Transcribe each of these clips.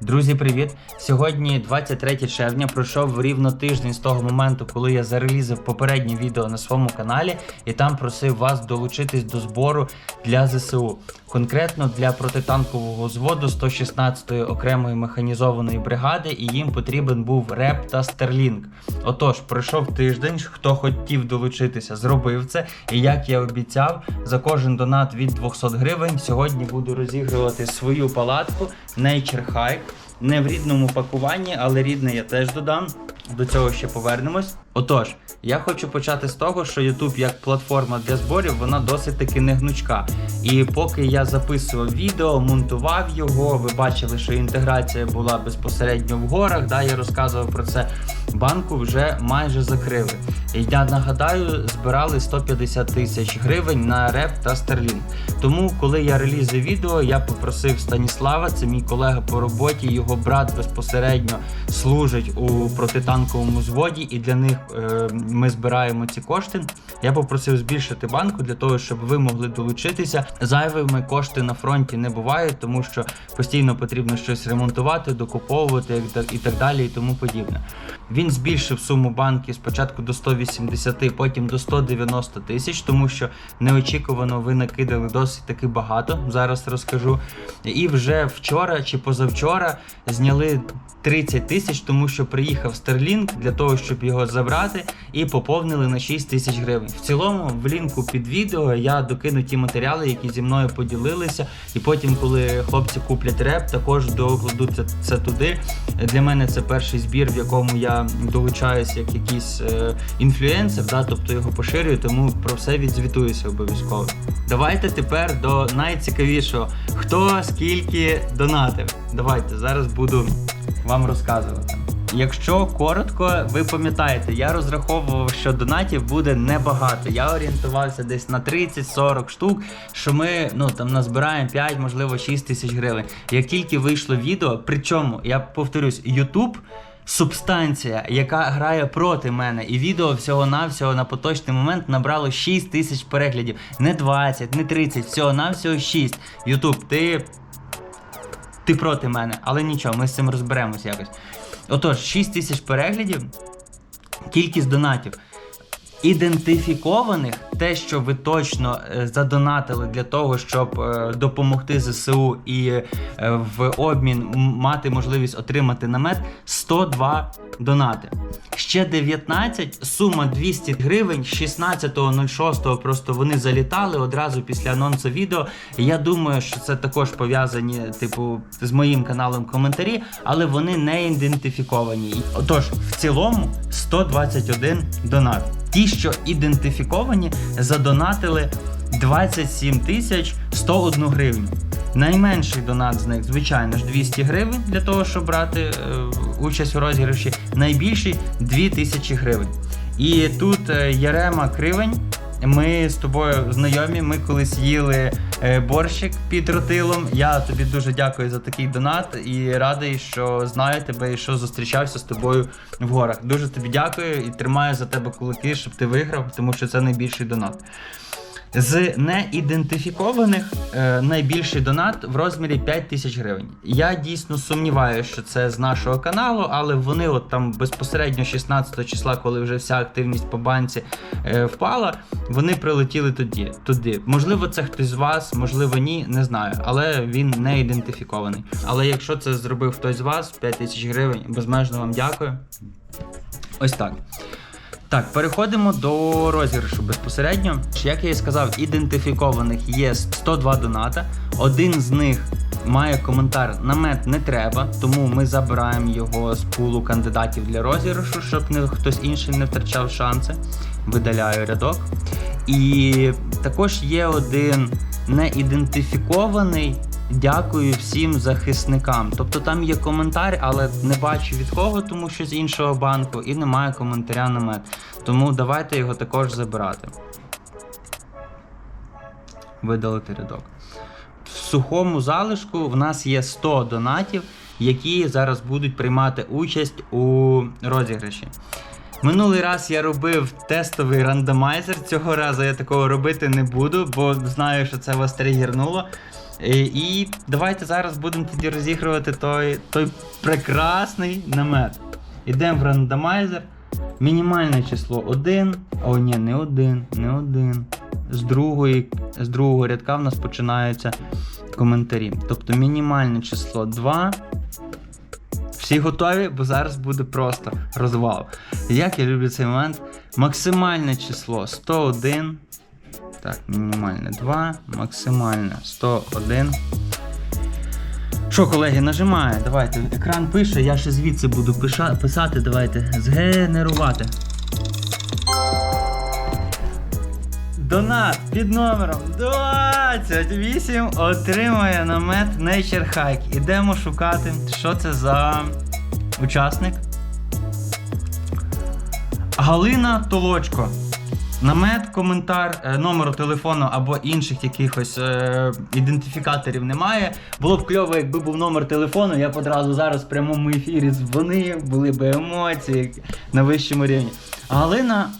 Друзі, привіт! Сьогодні 23 червня пройшов рівно тиждень з того моменту, коли я зарелізив попереднє відео на своєму каналі і там просив вас долучитись до збору для ЗСУ. Конкретно для протитанкового взводу 116-ї окремої механізованої бригади, і їм потрібен був реп та стерлінг. Отож, пройшов тиждень. Хто хотів долучитися, зробив це. І як я обіцяв, за кожен донат від 200 гривень сьогодні буду розігрувати свою палатку Nature Hike. Не в рідному пакуванні, але рідне я теж додам. До цього ще повернемось. Отож, я хочу почати з того, що YouTube як платформа для зборів, вона досить таки не гнучка. І поки я записував відео, монтував його, ви бачили, що інтеграція була безпосередньо в горах. Да, я розказував про це. Банку вже майже закрили. І я нагадаю, збирали 150 тисяч гривень на реп та стерлінг. Тому, коли я релізив відео, я попросив Станіслава, це мій колега по роботі, його брат безпосередньо служить у протитанковому зводі, і для них ми збираємо ці кошти. Я попросив збільшити банку для того, щоб ви могли долучитися. Зайвими кошти на фронті не бувають, тому що постійно потрібно щось ремонтувати, докуповувати і так- далі, і тому подібне. Він збільшив суму банки спочатку до 180, потім до 190 тисяч, тому що неочікувано ви накидали досить таки багато. Зараз розкажу. І вже вчора чи позавчора зняли 30 тисяч, тому що приїхав Starlink для того, щоб його забрати, і поповнили на 6 тисяч гривень. В цілому, в лінку під відео я докину ті матеріали, які зі мною поділилися. І потім, коли хлопці куплять реп, також докладу це, це туди. Для мене це перший збір, в якому я долучаюся як якийсь е, інфлюенсер, да, тобто його поширюю, тому про все відзвітуюся обов'язково. Давайте тепер до найцікавішого. Хто скільки донатив? Давайте зараз буду вам розказувати. Якщо коротко, ви пам'ятаєте, я розраховував, що донатів буде небагато. Я орієнтувався десь на 30-40 штук, що ми ну там назбираємо 5, можливо, 6 тисяч гривень. Як тільки вийшло відео, причому я повторюсь, YouTube субстанція, яка грає проти мене, і відео всього-навсього на поточний момент набрало 6 тисяч переглядів. Не 20, не 30, всього-навсього 6. YouTube, ти ти проти мене, але нічого, ми з цим розберемось якось. Отож, 6 тисяч переглядів, кількість донатів. Ідентифікованих, те, що ви точно е, задонатили для того, щоб е, допомогти ЗСУ і е, в обмін мати можливість отримати намет 102 донати. Ще 19, сума 200 гривень, 16.06 просто вони залітали одразу після анонсу відео. Я думаю, що це також пов'язані, типу, з моїм каналом коментарі, але вони не ідентифіковані. Отож, в цілому 121 донат. Ті, що ідентифіковані, задонатили 27 тисяч 101 гривню. Найменший донат з них, звичайно ж, 200 гривень для того, щоб брати е, участь у розіграші. Найбільший 2000 гривень. І тут е, Ярема Кривень. Ми з тобою знайомі. Ми колись їли е, борщик під ротилом. Я тобі дуже дякую за такий донат і радий, що знаю тебе і що зустрічався з тобою в горах. Дуже тобі дякую і тримаю за тебе кулаки, щоб ти виграв, тому що це найбільший донат. З неідентифікованих е, найбільший донат в розмірі 5 тисяч гривень. Я дійсно сумніваюся, що це з нашого каналу, але вони от там безпосередньо 16 числа, коли вже вся активність по банці е, впала, вони прилетіли тоді, туди. Можливо, це хтось з вас, можливо, ні, не знаю, але він не ідентифікований. Але якщо це зробив хтось з вас, 5 тисяч гривень, безмежно вам дякую. Ось так. Так, переходимо до розіграшу безпосередньо. Як я і сказав, ідентифікованих є 102 доната. Один з них має коментар намет не треба, тому ми забираємо його з пулу кандидатів для розіграшу, щоб не хтось інший не втрачав шанси. Видаляю рядок. І також є один неідентифікований. Дякую всім захисникам. Тобто там є коментар, але не бачу від кого, тому що з іншого банку, і немає коментаря на мет. Тому давайте його також забирати. Видалити рядок. В сухому залишку в нас є 100 донатів, які зараз будуть приймати участь у розіграші. Минулий раз я робив тестовий рандомайзер. Цього разу я такого робити не буду, бо знаю, що це вас тригернуло. І, і давайте зараз будемо тоді розігрувати той, той прекрасний намет. Ідемо в рандомайзер. Мінімальне число 1. О, ні, не 1, не 1. З, другої, з другого рядка в нас починаються коментарі. Тобто мінімальне число 2. Всі готові, бо зараз буде просто розвал. Як я люблю цей момент. Максимальне число 101. Так, мінімальне 2, максимальне 101. Що, колеги, нажимає. Давайте. Екран пише, я ще звідси буду пиша- писати. Давайте. Згенерувати. Донат під номером 28 отримує намет Nature Hike. Ідемо шукати, що це за учасник. Галина Толочко. Намет, коментар, е, номеру телефону або інших якихось е, ідентифікаторів немає. Було б кльово, якби був номер телефону, я б одразу зараз в прямому ефірі дзвонив, були б емоції на вищому рівні. Галина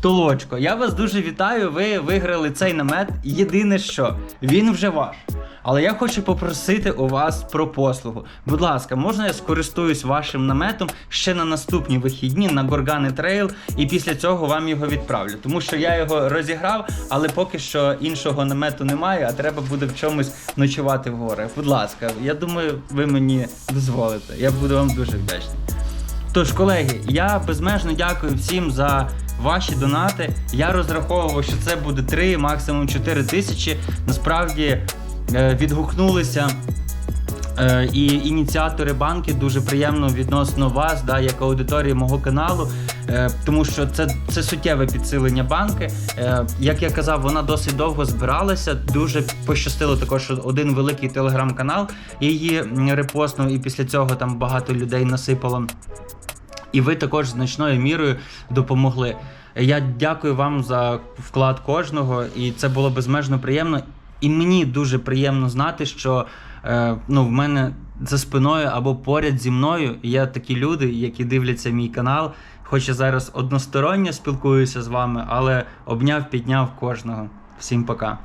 Толочко, я вас дуже вітаю. Ви виграли цей намет. Єдине що, він вже ваш. Але я хочу попросити у вас про послугу. Будь ласка, можна я скористуюсь вашим наметом ще на наступні вихідні на Горгани Трейл, і після цього вам його відправлю. Тому що я його розіграв, але поки що іншого намету немає, а треба буде в чомусь ночувати в горах. Будь ласка, я думаю, ви мені дозволите. Я буду вам дуже вдячний. Тож, колеги, я безмежно дякую всім за ваші донати. Я розраховував, що це буде 3, максимум 4 тисячі. Насправді е, відгукнулися. Е, І ініціатори банки дуже приємно відносно вас, да, як аудиторії мого каналу, е, тому що це, це суттєве підсилення банки. Як я казав, вона досить довго збиралася. Дуже пощастило також, що один великий телеграм-канал її репостнув, і після цього там багато людей насипало. І ви також значною мірою допомогли. Я дякую вам за вклад кожного, і це було безмежно приємно. І мені дуже приємно знати, що е, ну, в мене за спиною або поряд зі мною є такі люди, які дивляться мій канал. Хоч я зараз односторонньо спілкуюся з вами, але обняв, підняв кожного. Всім пока.